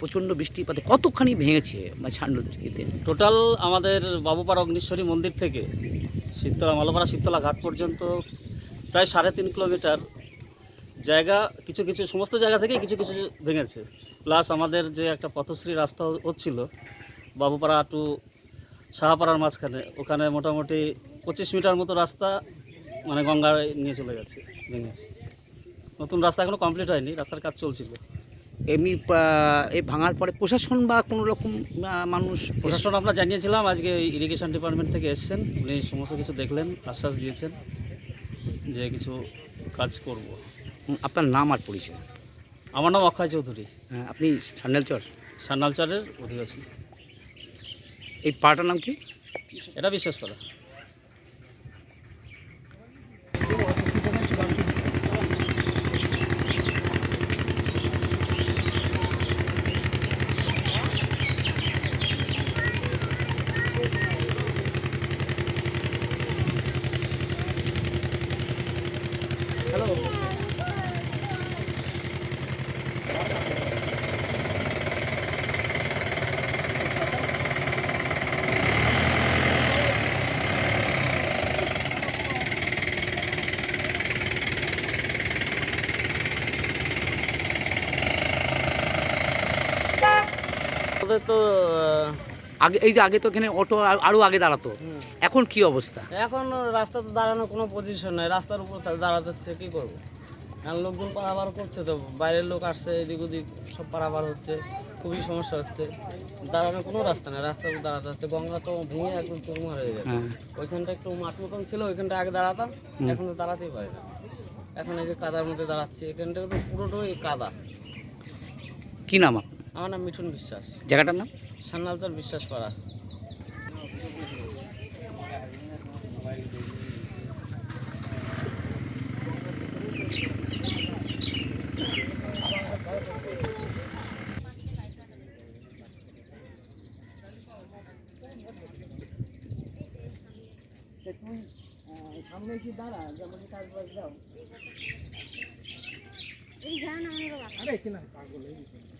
প্রচণ্ড বৃষ্টিপাতে কতখানি ভেঙেছে মানে ইতে টোটাল আমাদের বাবুপাড়া অগ্নিশ্বরী মন্দির থেকে শীতলা, মালোপাড়া শীতলা ঘাট পর্যন্ত প্রায় সাড়ে তিন কিলোমিটার জায়গা, কিছু কিছু, সমস্ত জায়গা থেকে কিছু কিছু ভেঙেছে। প্লাস আমাদের যে একটা পথশ্রী রাস্তা হচ্ছিল বাবুপাড়া টু সাহাপাড়ার মাঝখানে, ওখানে মোটামুটি পঁচিশ মিটার মতো রাস্তা মানে গঙ্গায় নিয়ে চলে গেছে, ভেঙে। নতুন রাস্তা এখনও কমপ্লিট হয়নি, রাস্তার কাজ চলছিল। এমনি এই ভাঙার পরে প্রশাসন বা কোনো রকম মানুষ প্রশাসন আমরা জানিয়েছিলাম আজকে ইরিগেশন ডিপার্টমেন্ট থেকে এসেছেন। উনি সমস্ত কিছু দেখলেন আশ্বাস দিয়েছেন যে কিছু কাজ করব। আপনার নাম আর পরিচয়? আমার নাম অক্ষয় চৌধুরী। হ্যাঁ, আপনি সান্ডালচর সান্নালচারের অধিবাসী। এই পাড়াটার নাম কি? এটা বিশ্বাস করা। ওদের তো আগে এই যে আগে তো এখানে অটো আর- আগে দাঁড়াতো। এখন কি অবস্থা? এখন রাস্তা তো দাঁড়ানোর কোনো পজিশন নাই। রাস্তার উপর দাঁড়াতে হচ্ছে কী করব? এখন লোকজন পারাবার করছে তো বাইরের লোক আসছে এদিক ওদিক সব পারাবার হচ্ছে খুবই সমস্যা হচ্ছে। দাঁড়ানোর কোনো রাস্তা নেই উপর দাঁড়াতে হচ্ছে। গঙ্গা তো ভেঙে একদম চুরমার হয়ে গেছে। হ্যাঁ। ওইখানটা একটু মাঠ মতন ছিল ওইখানটা আগে দাঁড়াতাম এখন তো দাঁড়াতেই পারি না। এখন এই যে কাদার মধ্যে দাঁড়াচ্ছি এখানটা তো পুরোটাই কাদা। কি নাম? আমার নাম মিঠুন বিশ্বাস। জায়গাটার নাম? সান্নালচার বিশ্বাস পাড়া এই যান আমাদের বাবা ও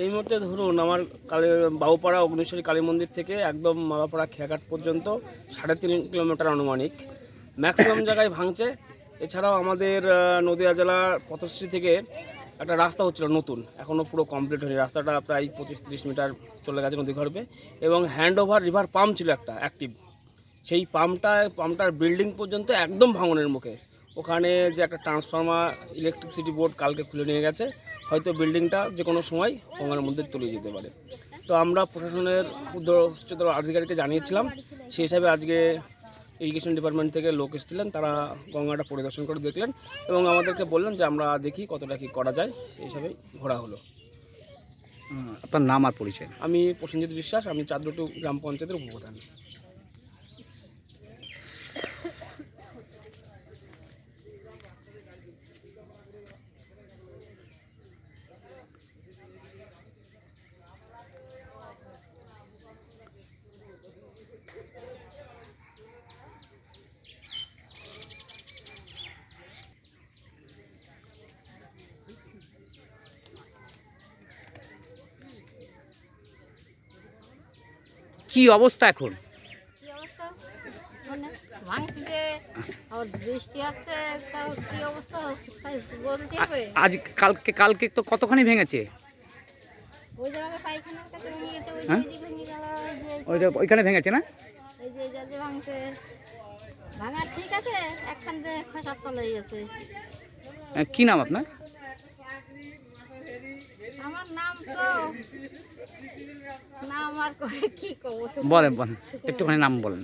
এই মুহূর্তে ধরুন আমার কালী বাবুপাড়া অগ্নেশ্বরী কালী মন্দির থেকে একদম মালাপাড়া খেয়াঘাট পর্যন্ত সাড়ে তিন কিলোমিটার আনুমানিক। ম্যাক্সিমাম জায়গায় ভাঙছে এছাড়াও আমাদের নদীয়া জেলার পথশ্রী থেকে একটা রাস্তা হচ্ছিল নতুন। এখনও পুরো কমপ্লিট হয়নি। রাস্তাটা প্রায় পঁচিশ তিরিশ মিটার চলে গেছে নদী গর্ভে এবং হ্যান্ড ওভার রিভার পাম্প ছিল একটা অ্যাক্টিভ সেই পাম্পটা পাম্পটার বিল্ডিং পর্যন্ত একদম ভাঙনের মুখে। ওখানে যে একটা ট্রান্সফর্মার ইলেকট্রিসিটি বোর্ড কালকে খুলে নিয়ে গেছে। হয়তো বিল্ডিংটা যে কোনো সময় গঙ্গার মধ্যে তলিয়ে যেতে পারে। তো আমরা প্রশাসনের উচ্চতর আধিকারিককে জানিয়েছিলাম সেই হিসাবে আজকে ইরিগেশন ডিপার্টমেন্ট থেকে লোক এসেছিলেন তারা গঙ্গাটা পরিদর্শন করে দেখলেন এবং আমাদেরকে বললেন যে আমরা দেখি কতটা কী করা যায় সেই হিসাবে ঘোরা হলো। আপনার নাম আর পরিচয়? আমি প্রসেনজিৎ বিশ্বাস আমি চাঁদরটু গ্রাম পঞ্চায়েতের উপপ্রধান কি অবস্থা এখন কি অবস্থা মানে ভাঙছে আর বৃষ্টি হচ্ছে তাও কি অবস্থা তাই বলতে আ- হবে আজ কালকে কালকে তো কতখানি ভেঙেছে? হ্যাঁ? ওইটা ওইখানে ভেঙেছে না? এই যে যা যে ভাঙছে ভাঙা ঠিক আছে একখান যে খসার তলে গেছে আহ, কি নাম আপনার আমার নাম তো নাম আর করে কি বলেন বলেন একটুখানি নাম বলেন।